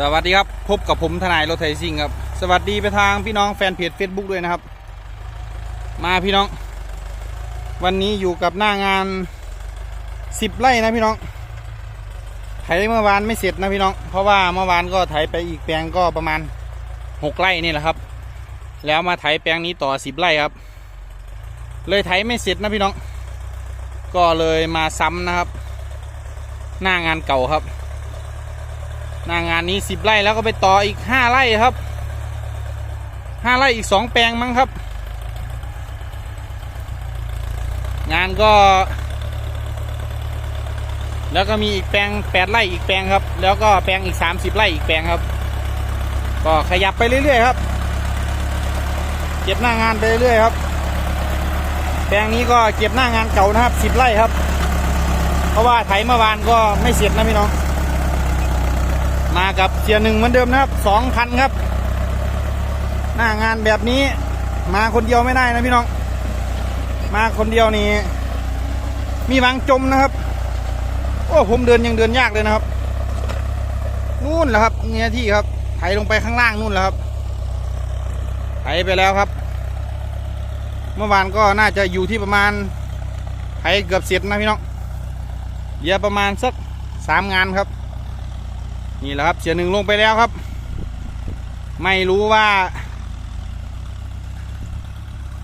สวัสดีครับพบกับผมทนายรถไถซิ่งครับ สวัสดีไปทางพี่น้องแฟนเพจ Facebook ด้วยนะครับ มาพี่น้อง วันนี้อยู่กับหน้างานสิบไร่นะพี่น้องไถเมื่อวานไม่เสร็จนะพี่น้อง เพราะว่าเมื่อวานก็ไถไปอีกแปลงก็ประมาณหกไร่นี่แหละครับ แล้วมาไถแปลงนี้ต่อสิบไร่ครับ เลยไถไม่เสร็จนะพี่น้อง ก็เลยมาซ้ำนะครับ หน้างานเก่าครับ หน้างานนี้สิบไร่แล้วก็ไปต่ออีกห้าไร่ครับห้าไร่อีกสองแปลงมั้งครับ งานก็ แล้วก็มีอีกแปลงแปดไร่อีกแปลงครับ แล้วก็แปลงอีกสามสิบไร่อีกแปลงครับ ก็ขยับไปเรื่อยๆครับเก็บหน้างานไปเรื่อยๆครับ แปลงนี้ก็เก็บหน้างานเก่านะครับสิบไร่ครับ เพราะว่าไถเมื่อวานก็ไม่เสร็จนะพี่น้อง มากับเสียหนึ่งเหมือนเดิมนะครับสองคันครับ หน้างานแบบนี้ มาคนเดียวไม่ได้นะพี่น้อง มาคนเดียวนี่มีวางจมนะครับ โอ้ผมเดินยังเดินยากเลยนะครับ นู่นแหละครับเนี่ยที่ครับไถลงไปข้างล่างนู่นแหละครับไถไปแล้วครับ เมื่อวานก็น่าจะอยู่ที่ประมาณไถเกือบเสร็จนะพี่น้องเหลือประมาณสักสามงานครับ นี่แหละครับเสียหนึ่งลงไปแล้วครับ ไม่รู้ว่า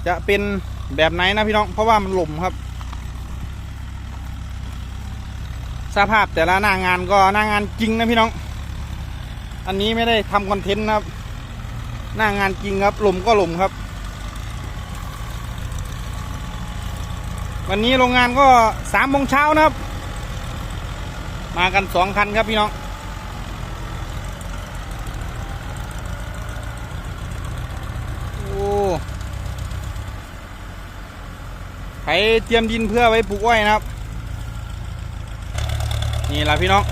จะเป็นแบบไหนนะพี่น้อง เพราะว่ามันหล่มครับ สภาพแต่ละหน้างานก็หน้างานจริงนะพี่น้อง อันนี้ไม่ได้ทำคอนเทนต์นะครับ หน้างานจริงครับหล่มก็หล่มครับ วันนี้โรงงานก็สามโมงเช้านะครับ มากันสองคันครับพี่น้อง โอ้ไถ เตรียมดินเพื่อไว้ปลูกอ้อยนะครับ นี่แหละพี่น้อง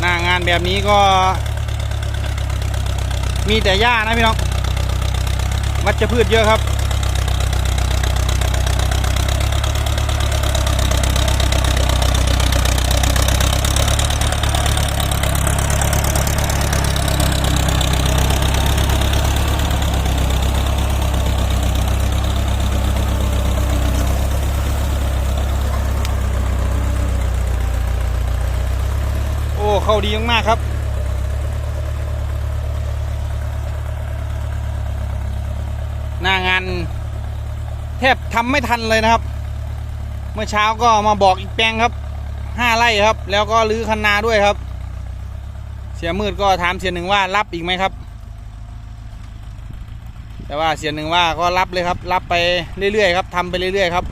หน้างานแบบนี้ก็ มีแต่หญ้านะพี่น้อง วัชพืชเยอะครับ เข้าดีมากๆครับหน้างานแทบทำไม่ทันเลยนะครับ เมื่อเช้าก็มาบอกอีกแปลงครับห้าไร่ครับ แล้วก็รื้อคันนาด้วยครับ เสียมืดก็ถามเสียหนึ่งว่ารับอีกไหมครับ แต่ว่าเสียหนึ่งว่าก็รับเลยครับ รับไปเรื่อยๆครับทำไปเรื่อยๆครับ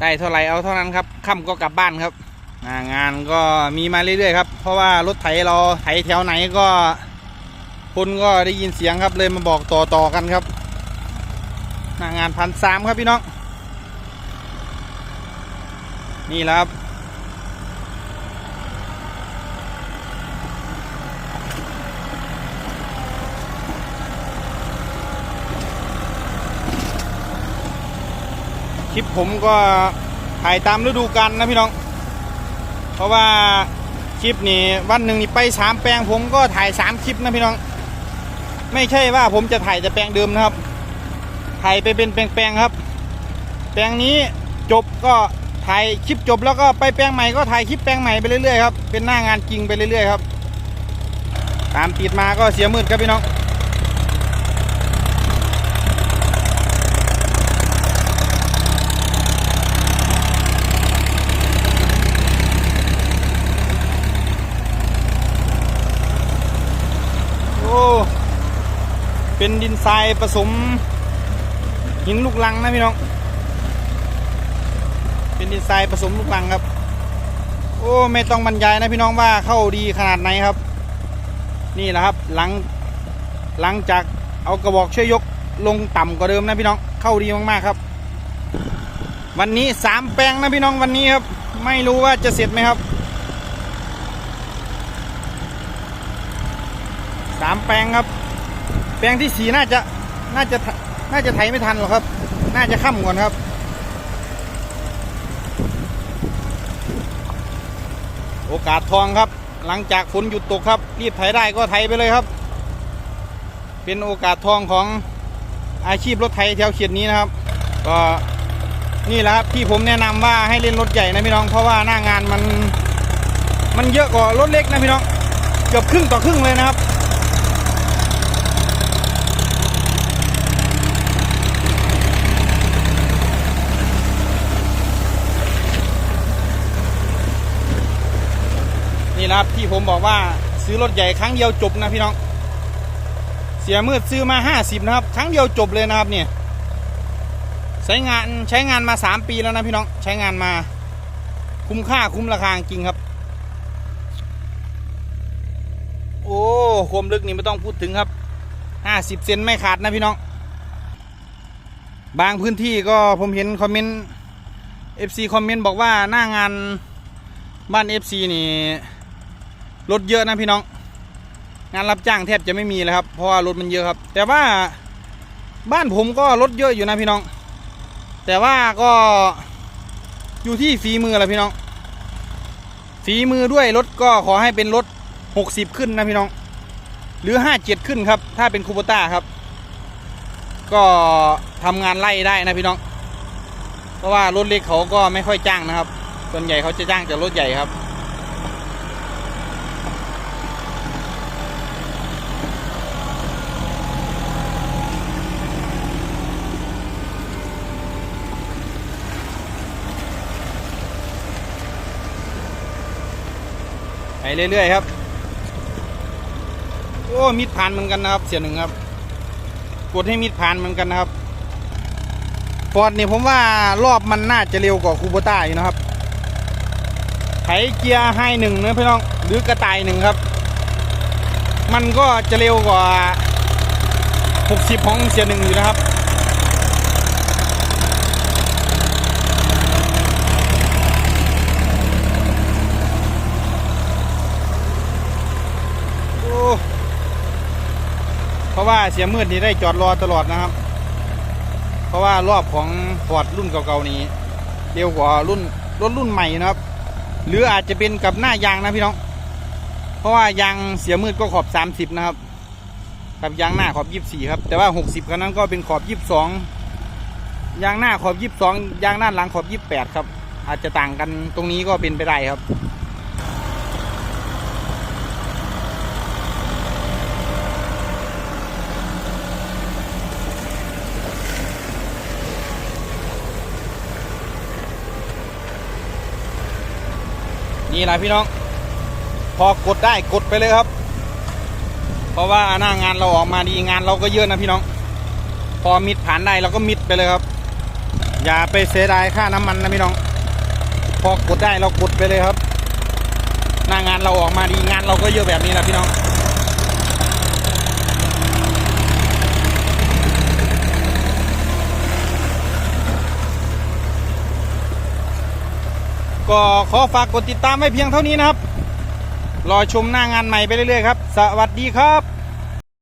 ได้เท่าไหร่เอาเท่านั้นครับค่ำก็กลับบ้านครับ งานก็มีมาเรื่อยๆครับ เพราะว่ารถไถเราไถแถวไหนก็ คนก็ได้ยินเสียงครับเลยมาบอกต่อๆกันครับางานพันสามครับพี่น้อง นี่แหละครับคลิปผมก็ถ่ายตามฤดูกาลนะพี่น้อง เพราะว่าคลิปนี้วันหนึ่งนี่ไปสามแปลงผมก็ถ่ายสามคลิปนะพี่น้อง ไม่ใช่ว่าผมจะถ่ายแต่แปลงเดิมนะครับ ถ่ายไปเป็นแปลงๆครับ แปลงนี้จบก็ถ่ายคลิปจบแล้วก็ไปแปลงใหม่ก็ถ่ายคลิปแปลงใหม่ไปเรื่อยๆครับเป็นหน้างานจริงไปเรื่อยๆครับตามติดมาก็เสียมืดครับพี่น้อง โอ้ เป็นดินทรายผสมหินลูกลังนะพี่น้อง เป็นดินทรายผสมลูกลังครับ โอ้ไม่ต้องบรรยายนะพี่น้องว่าเข้าดีขนาดไหนครับ นี่แหละครับหลังหลังจากเอากระบอกช่วยยกลงต่ำกว่าเดิมนะพี่น้องเข้าดีมากๆครับ วันนี้สามแปลงนะพี่น้องวันนี้ครับ ไม่รู้ว่าจะเสร็จไหมครับสามแปลงครับ แปลงที่สีน่าจะน่าจะน่าจะไถไม่ทันหรอกครับ น่าจะค่ำก่อนครับ โอกาสทองครับ หลังจากฝนหยุดตกครับ รีบไถได้ก็ไถไปเลยครับ เป็นโอกาสทองของอาชีพรถไถแถวเขียดนี้นะครับ ก็นี่แหละครับที่ผมแนะนำว่าให้เล่นรถใหญ่นะพี่น้อง เพราะว่าหน้างานมัน มันเยอะกว่ารถเล็กนะพี่น้อง เกือบครึ่งต่อครึ่งเลยนะครับ นะครับ ที่ผมบอกว่าซื้อรถใหญ่ครั้งเดียวจบนะพี่น้อง เสียมืดซื้อมาห้าสิบนะครับ ครั้งเดียวจบเลยนะครับเนี่ยใช้งานใช้งานมาสามปีแล้วนะพี่น้องใช้งานมาคุ้มค่าคุ้มราคาจริงครับ โอ้ความลึกนี่ไม่ต้องพูดถึงครับห้าสิบเซนไม่ขาดนะพี่น้อง บางพื้นที่ก็ผมเห็นคอมเมนต์ FC คอมเมนต์บอกว่าหน้างานบ้าน FC นี่ รถเยอะนะพี่น้อง งานรับจ้างแทบจะไม่มีเลยครับ เพราะว่ารถมันเยอะครับ แต่ว่าบ้านผมก็รถเยอะอยู่นะพี่น้อง แต่ว่าก็อยู่ที่ฝีมือแหละพี่น้อง ฝีมือด้วยรถก็ขอให้เป็นรถ60ขึ้นนะพี่น้อง หรือ57ขึ้นครับ ถ้าเป็นคูโบต้าครับ ก็ทำงานไล่ได้นะพี่น้อง เพราะว่ารถเล็กเขาก็ไม่ค่อยจ้างนะครับ ส่วนใหญ่เขาจะจ้างจากรถใหญ่ครับ ไปเรื่อยๆครับ โอ้มิดผ่านเหมือนกันนะครับ เสียหนึ่งครับ กดให้มิดผ่านเหมือนกันนะครับฟอร์ดนี่ผมว่ารอบมันน่าจะเร็วกว่าคูโบต้าอยู่นะครับ ไถเกียร์ให้หนึ่งนะพี่น้อง หรือกระต่ายหนึ่งครับ มันก็จะเร็วกว่า 60 ของเสียหนึ่งอยู่นะครับ โอ้เพ ราะว่าเสียมืดนี่ได้จอดรอตลอดนะครับ เพราะว่ารอบของฟอร์ดรุ่นเก่าๆนี้เร็วกว่ารุ่นรถรุ่นใหม่นะครับ หรืออาจจะเป็นกับหน้ายางนะพี่น้อง เพราะว่ายางเสียมืดก็ขอบ 30 นะครับกับยางหน้าขอบ 24 ครับ แต่ว่า 60คันนั้นก็เป็นขอบ 22 ยางหน้าขอบ 22 ยางหน้าหลังขอบ 28 ครับ อาจจะต่างกันตรงนี้ก็เป็นไปได้ครับ นี่นะพี่น้อง พอกดได้กดไปเลยครับ เพราะว่าหน้างานเราออกมาดีงานเราก็เยอะนะพี่น้อง พอมิดผ่านได้เราก็มิดไปเลยครับ อย่าไปเสียดายค่าน้ำมันนะพี่น้อง พอกดได้เรากดไปเลยครับ หน้างานเราออกมาดีงานเราก็เยอะแบบนี้นะพี่น้อง ก็ขอฝากกดติดตามไว้เพียงเท่านี้นะครับ รอชมหน้างานใหม่ไปเรื่อยๆครับ สวัสดีครับ